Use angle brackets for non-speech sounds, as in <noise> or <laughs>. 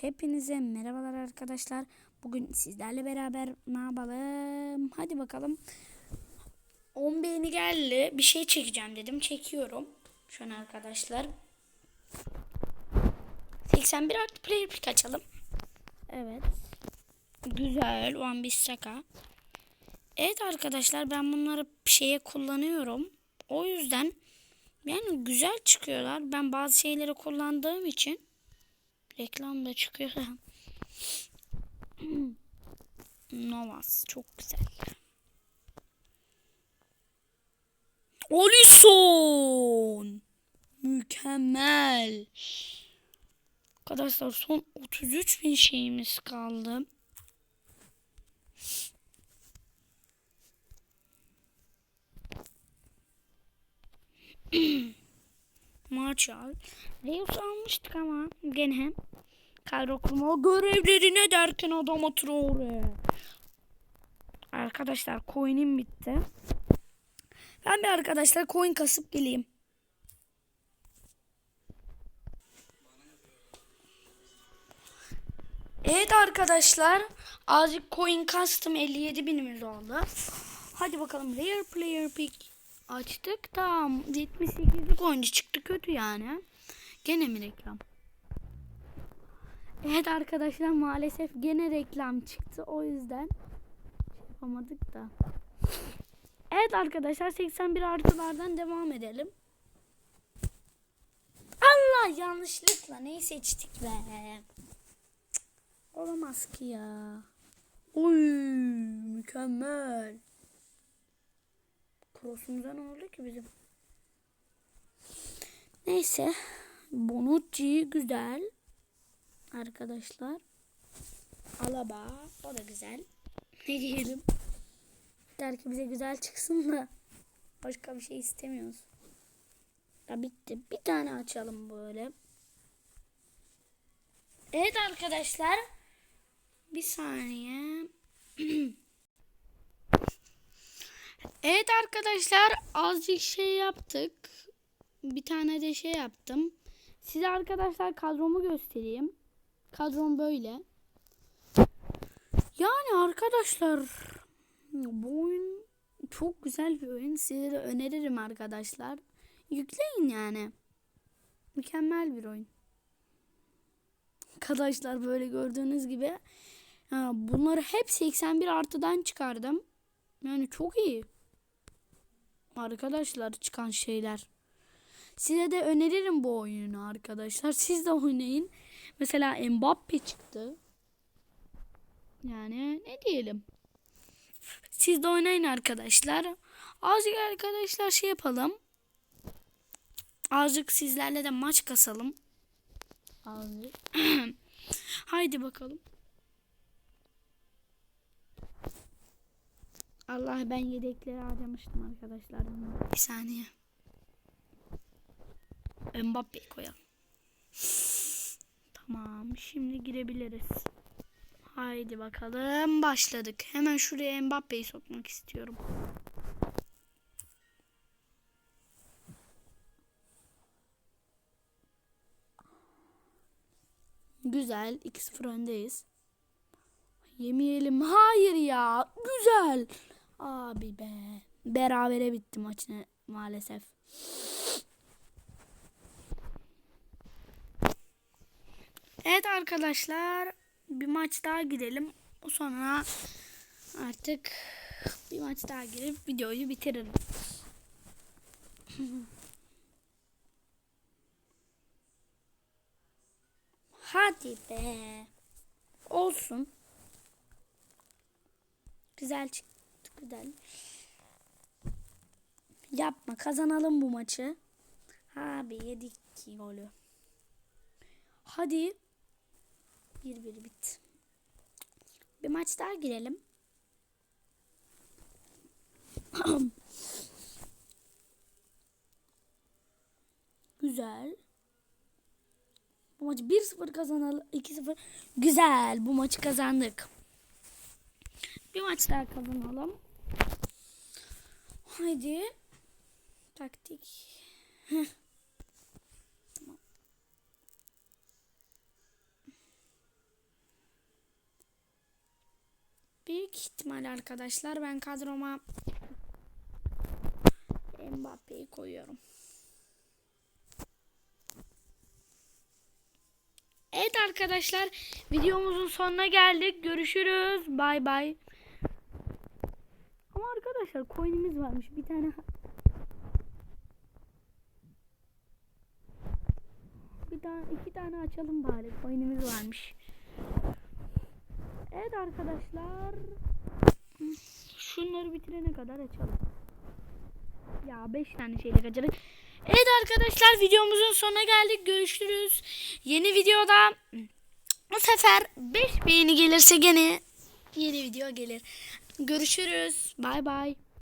Hepinize merhabalar arkadaşlar. Bugün sizlerle beraber ne yapalım? Hadi bakalım. 10 beğeni geldi. Bir şey çekeceğim dedim. Çekiyorum. Şu an arkadaşlar. 81 artı player pick açalım. Evet. Güzel. One Piece Saka. Evet arkadaşlar ben bunları şeye kullanıyorum. O yüzden yani güzel çıkıyorlar. Ben bazı şeyleri kullandığım için reklam da çıkıyor. <laughs> Novas çok güzel. Olison mükemmel. Arkadaşlar son 33 bin şeyimiz kaldı. <clears throat> Marshall. Reus almıştık ama gene kadro kurma görevlerine derken adam oturuyor. Arkadaşlar coin'im bitti. Ben bir arkadaşlar coin kasıp geleyim. Evet arkadaşlar azıcık coin kastım 57 binimiz oldu. Hadi bakalım rare player pick açtık. Tamam 78'lik oyuncu çıktı kötü yani. Gene mi reklam? Evet arkadaşlar maalesef gene reklam çıktı. O yüzden şey yapamadık da. Evet arkadaşlar 81 artılardan devam edelim. Allah yanlışlıkla neyi seçtik be. Olamaz ki ya. Oy mükemmel. Cross'umuza ne oldu ki bizim? Neyse. Bonucci güzel. Arkadaşlar. Alaba. O da güzel. <laughs> Ne diyelim? Der ki bize güzel çıksın da. Başka bir şey istemiyoruz. Ya bitti. Bir tane açalım böyle. Evet arkadaşlar. Bir saniye. <clears throat> evet arkadaşlar azıcık şey yaptık. Bir tane de şey yaptım. Size arkadaşlar kadromu göstereyim. Kadrom böyle. Yani arkadaşlar bu oyun çok güzel bir oyun. Size de öneririm arkadaşlar. Yükleyin yani. Mükemmel bir oyun. Arkadaşlar böyle gördüğünüz gibi bunları hep 81 artıdan çıkardım. Yani çok iyi. Arkadaşlar çıkan şeyler. Size de öneririm bu oyunu arkadaşlar. Siz de oynayın. Mesela Mbappe çıktı. Yani ne diyelim. Siz de oynayın arkadaşlar. Azıcık arkadaşlar şey yapalım. Azıcık sizlerle de maç kasalım. Azıcık. <clears throat> Haydi bakalım. Allah ben yedekleri harcamıştım arkadaşlar. Bir saniye. Mbappe'yi koyalım. Tamam şimdi girebiliriz. Haydi bakalım başladık. Hemen şuraya Mbappe'yi sokmak istiyorum. Güzel. 2-0 öndeyiz. Yemeyelim. Hayır ya. Güzel. Abi be. Berabere bitti maç maalesef. Evet arkadaşlar. Bir maç daha gidelim. Sonra artık bir maç daha girip videoyu bitiririm. <laughs> Hadi be. Olsun. Güzel çıktı. Güzel. Yapma. Kazanalım bu maçı. Abi yedik ki golü. Hadi. 1-1 bitti. Bir maç daha girelim. <clears throat> Güzel. Bu maçı 1-0 kazanalım. 2-0. Güzel. Bu maçı kazandık. Bir maç daha kazanalım. Haydi. Taktik. tamam. <laughs> Büyük ihtimal arkadaşlar ben kadroma Mbappe'yi koyuyorum. Evet arkadaşlar videomuzun sonuna geldik. Görüşürüz. Bay bay. Arkadaşlar coin'imiz varmış. Bir tane bir tane iki tane açalım bari. Coin'imiz varmış. Evet arkadaşlar. Şunları bitirene kadar açalım. Ya 5 tane şeyle kaçırdık. Evet arkadaşlar videomuzun sonuna geldik. Görüşürüz. Yeni videoda bu sefer 5 beğeni gelirse gene yeni video gelir. Görüşürüz. Bay bay.